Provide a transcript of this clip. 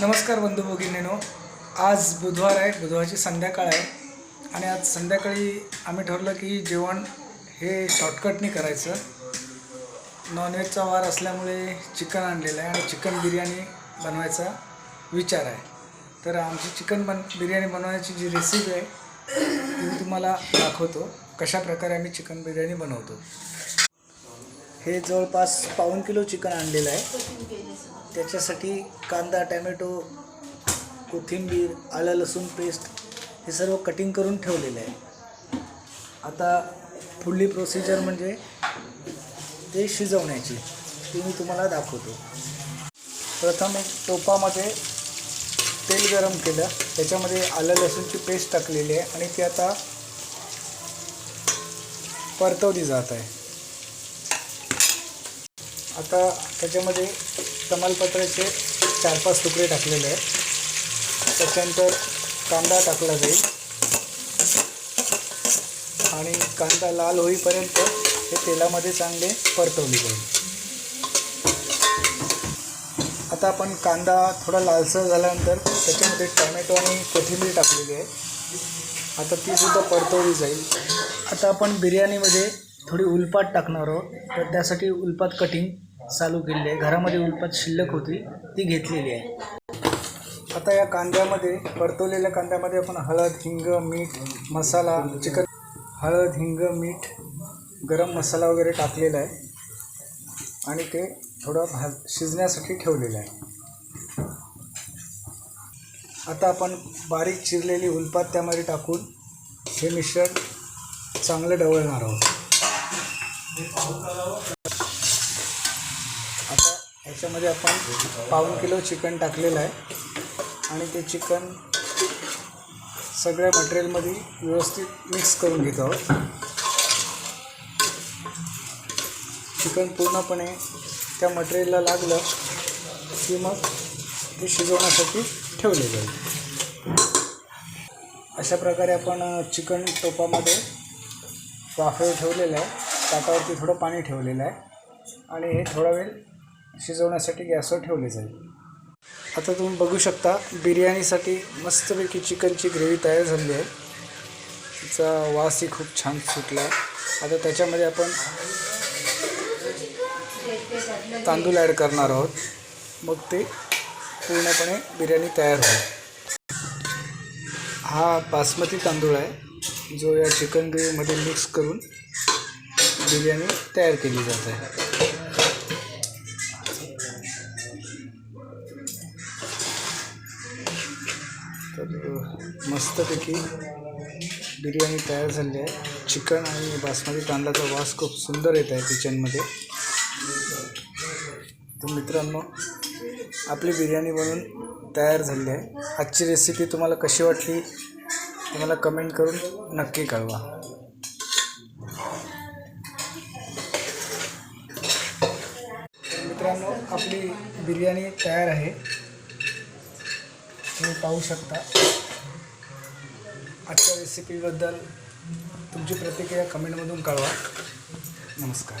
नमस्कार बंधू भगिनीनो. आज बुधवार आहे बुधवारची संध्याकाळ आहे आणि आज संध्याकाळी आम्ही ठरलं की जेवण हे शॉर्टकटनी करायचं. नॉनव्हेजचा वार असल्यामुळे चिकन आणलेलं आहे आणि चिकन बिर्याणी बनवायचा विचार आहे. तर आमची चिकन बन बिर्याणी बनवण्याची जी रेसिपी आहे ती मी तुम्हाला दाखवतो कशा प्रकारे आम्ही चिकन बिर्याणी बनवतो. हे जवळपास पाऊन किलो चिकन आणलेलं आहे. त्याच्यासाठी कांदा टॅमॅटो कोथिंबीर आलं लसूण पेस्ट हे सर्व कटिंग करून ठेवलेलं आहे. आता पुढली प्रोसिजर म्हणजे ते शिजवण्याची. ती मी तुम्हाला दाखवतो. प्रथम एक टोपामध्ये तेल गरम केलं. त्याच्यामध्ये आलं लसूणची पेस्ट टाकलेली आहे आणि ती आता परतवली जात आहे. आता त्याच्यामध्ये तमालपत्राचे चार पाच तुकडे टाकलेले आहेत. त्याच्यानंतर कांदा टाकला जाईल. आणि कांदा लाल होईपर्यंत हे तेलामध्ये चांगले परतवले जाईल. आता आपण कांदा थोडा लालसर झाल्यानंतर त्याच्यामध्ये टोमॅटो आणि कोथिंबीर टाकलेली आहे. आता ती सुद्धा परतवली जाईल. आता आपण बिर्याणीमध्ये थोडी उलपाट टाकणार आहोत. तर त्यासाठी उलपात कटिंग चालू केलेली आहे. घरामध्ये उलपात शिल्लक होती ती घेतलेली आहे. आता या कांद्यामध्ये परतवलेल्या कांद्यामध्ये आपण हळद हिंग मीठ मसाला चिकन हळद हिंग मीठ गरम मसाला वगैरे टाकलेला आहे. आणि ते थोडं भाज शिजण्यासाठी ठेवलेलं आहे. आता आपण बारीक चिरलेली उलपात त्यामध्ये टाकून हे मिश्रण चांगलं ढवळणार आहोत. आता ह्याच्यामध्ये आपण पाऊन किलो चिकन टाकलेलं आहे. आणि ते चिकन सगळ्या मटेरियलमध्ये व्यवस्थित मिक्स करून घेत आहोत. चिकन पूर्णपणे त्या मटेरियलला लागलं की मग ते शिजवण्यासाठी ठेवले जाईल. अशा प्रकारे आपण चिकन टोपामध्ये वाफे ठेवलेलं आहे. ताटावरती थोडं पाणी ठेवलेलं आहे. आणि हे थोडा वेळ शिजवण्यासाठी गॅसवर ठेवले जाईल. आता तुम्ही बघू शकता बिर्याणीसाठी मस्तपैकी चिकनची ग्रेव्ही तयार झाली आहे. तिचा वासही खूप छान सुटला आहे. आता त्याच्यामध्ये आपण तांदूळ ॲड करणार आहोत. मग ते पूर्णपणे बिर्याणी तयार होईल. हा बासमती तांदूळ आहे जो या चिकन ग्रेव्हीमध्ये मिक्स करून बिर्याणी तयार केली जात आहे. तर मस्तपैकी बिर्याणी तयार झाली आहे. चिकन आणि बासमती तांदळाचा वास खूप सुंदर येत आहे किचनमध्ये. तर मित्रांनो आपली बिर्याणी बनवून तयार झाली आहे. आजची रेसिपी तुम्हाला कशी वाटली तुम्हाला कमेंट करून नक्की कळवा. मित्रांनो आपली बिर्याणी तयार आहे. तुम्ही पाहू शकता. आजच्या रेसिपीबद्दल तुमची प्रतिक्रिया कमेंटमधून कळवा. नमस्कार.